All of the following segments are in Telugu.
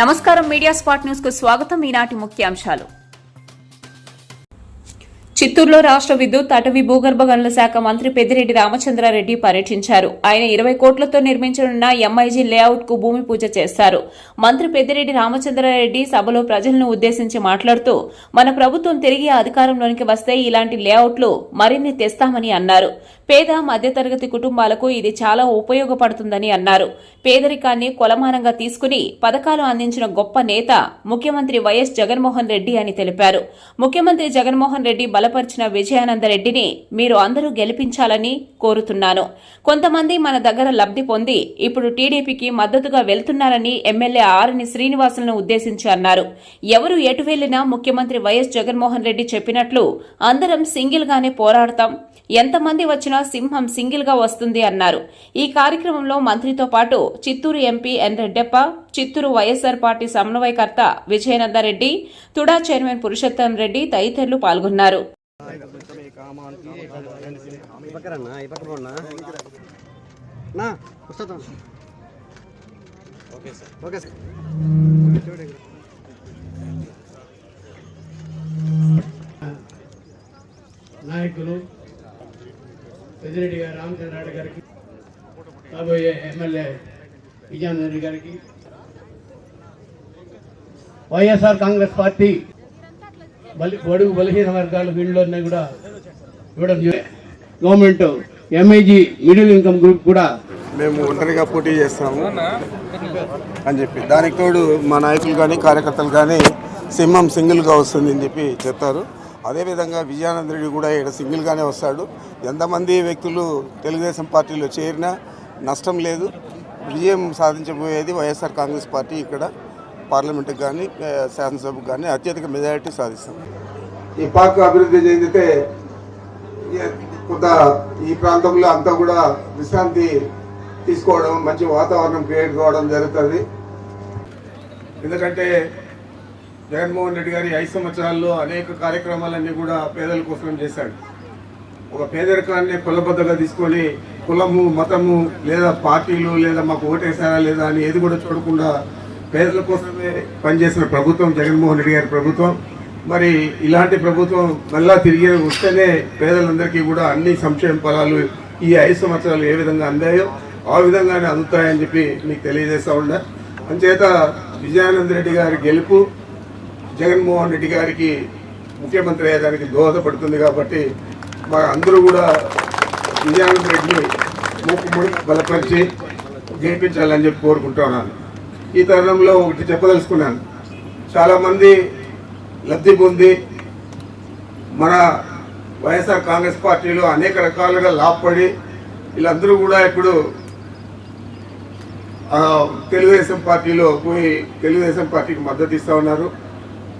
నమస్కారం మీడియా స్పాట్ న్యూస్కు స్వాగతం. ఈనాటి ముఖ్యాంశాలు చిత్తూరులో రాష్ట్ర విద్యుత్ అటవీ భూగర్భ గనుల శాఖ మంత్రి పెద్దిరెడ్డి రామచంద్రారెడ్డి పర్యటించారు. ఆయన ఇరవై కోట్లతో నిర్మించనున్న ఎంఐజీ లేఅవుట్కు భూమి పూజ చేస్తారు మంత్రి పెద్దిరెడ్డి రామచంద్రారెడ్డి సభలో ప్రజలను ఉద్దేశించి మాట్లాడుతూ మన ప్రభుత్వం తిరిగి అధికారంలోనికి వస్తే ఇలాంటి లేఅవుట్లు మరిన్ని తెస్తామని అన్నారు. పేద మధ్యతరగతి కుటుంబాలకు ఇది చాలా ఉపయోగపడుతుందని అన్నారు. పేదరికాన్ని కొలమానంగా తీసుకుని పథకాలు అందించిన గొప్ప నేత ముఖ్యమంత్రి వైఎస్ జగన్మోహన్ రెడ్డి అని తెలిపారు. ముఖ్యమంత్రి జగన్మోహన్ రెడ్డి బలపరిచిన విజయానందరెడ్డిని మీరు అందరూ గెలిపించాలని కోరుతున్నాను. కొంతమంది మన దగ్గర లబ్ధి పొంది ఇప్పుడు టీడీపీకి మద్దతుగా వెళ్తున్నారని ఎమ్మెల్యే ఆర్ని శ్రీనివాసులను ఉద్దేశించి అన్నారు. ఎవరు ఎటు వెళ్ళినా ముఖ్యమంత్రి వైఎస్ జగన్మోహన్ రెడ్డి చెప్పినట్లు అందరం సింగిల్ గానే పోరాడతాం. ఎంతమంది వచ్చినా సింహం సింగిల్గా వస్తుంది అన్నారు. ఈ కార్యక్రమంలో మంత్రితో పాటు Chittoor MP N Reddappa Chittoor YSR party సమన్వయకర్త విజయనందరెడ్డి తుడా చైర్మన్ పురుషోత్తం రెడ్డి తదితరులు పాల్గొన్నారు. ఓకే సార్ ఓకే సార్ నాయకులు పెద్దిరెడ్డి గారు రామచంద్రారెడ్డి గారికి కాబోయే ఎమ్మెల్యే విజయానందరెడ్డి గారికి వైఎస్ఆర్ కాంగ్రెస్ పార్టీ బలి బడుగు బలహీన వర్గాలు వీళ్ళని కూడా ఇవ్వడం government MIG middle income group కూడా మేము ఒంటరిగా పోటీ చేస్తాము అని చెప్పి. దానికి తోడు మా నాయకులు కానీ కార్యకర్తలు కానీ సింహం సింగిల్గా వస్తుంది అని చెప్పి చెప్తారు అదేవిధంగా విజయానంద రెడ్డి కూడా ఇక్కడ సింగిల్గానే వస్తాడు. ఎంతమంది వ్యక్తులు తెలుగుదేశం పార్టీలో చేరినా నష్టం లేదు. విజయం సాధించబోయేది వైఎస్ఆర్ కాంగ్రెస్ పార్టీ ఇక్కడ పార్లమెంట్కి కానీ శాసనసభకు కానీ అత్యధిక మెజారిటీ సాధిస్తుంది ఈ పార్క్ అభివృద్ధి చెందితే కొంత ఈ ప్రాంతంలో అంతా కూడా విశ్రాంతి తీసుకోవడం మంచి వాతావరణం క్రియేట్ కావడం జరుగుతుంది. ఎందుకంటే జగన్మోహన్ రెడ్డి గారి ఐదు సంవత్సరాల్లో అనేక కార్యక్రమాలన్నీ కూడా పేదల కోసం చేశాడు. ఒక పేదరికాన్ని కులబద్దగా తీసుకొని కులము మతము లేదా పార్టీలు లేదా మాకు ఓటేసారా లేదా అని ఏది కూడా చూడకుండా పేదల కోసమే పనిచేసిన ప్రభుత్వం జగన్మోహన్ రెడ్డి గారి ప్రభుత్వం. మరి ఇలాంటి ప్రభుత్వం మళ్ళా తిరిగి వస్తేనే పేదలందరికీ కూడా అన్ని సంక్షేమ ఫలాలు ఈ ఐదు సంవత్సరాలు ఏ విధంగా అందాయో ఆ విధంగానే అందుతాయని చెప్పి మీకు తెలియజేస్తా ఉండ అంచేత విజయానంద రెడ్డి గారి గెలుపు జగన్మోహన్ రెడ్డి గారికి ముఖ్యమంత్రి అయ్యేదానికి దోహదపడుతుంది కాబట్టి మా అందరూ కూడా విజయానంద రెడ్డిని మూకుముడి బలపరిచి గెలిపించాలని చెప్పి కోరుకుంటున్నాను ఈ తరుణంలో ఒకటి చెప్పదలుచుకున్నాను. చాలామంది లబ్ధి పొంది మన వైఎస్ఆర్ కాంగ్రెస్ పార్టీలో అనేక రకాలుగా లాభపడి వీళ్ళందరూ కూడా ఇప్పుడు తెలుగుదేశం పార్టీలో పోయి తెలుగుదేశం పార్టీకి మద్దతు ఇస్తూ ఉన్నారు.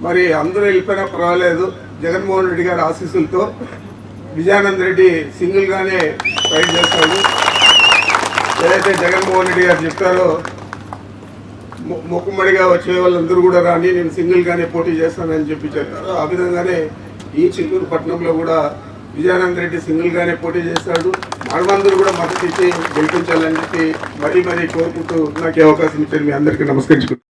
మరి అందరూ వెళ్ళిపోయినా పర్వాలేదు. జగన్మోహన్ రెడ్డి గారి ఆశీస్సులతో విజయానంద్ రెడ్డి సింగిల్గానే ఫైట్ చేస్తాడు. ఏదైతే జగన్మోహన్ రెడ్డి గారు చెప్తారో ము- వచ్చే వాళ్ళందరూ కూడా రాని నేను సింగిల్గానే పోటీ చేస్తానని చెప్పి చెప్పారు. ఆ విధంగానే ఈ చిత్తూరు పట్టణంలో కూడా విజయానంద్ రెడ్డి సింగిల్గానే పోటీ చేస్తాడు. మనమందరూ కూడా మద్దతు ఇచ్చి గెలిపించాలని చెప్పి మరీ మరీ కోరుకుంటూ నాకు అవకాశం ఇచ్చారు. మీ అందరికీ నమస్కరించుకుంటున్నాను.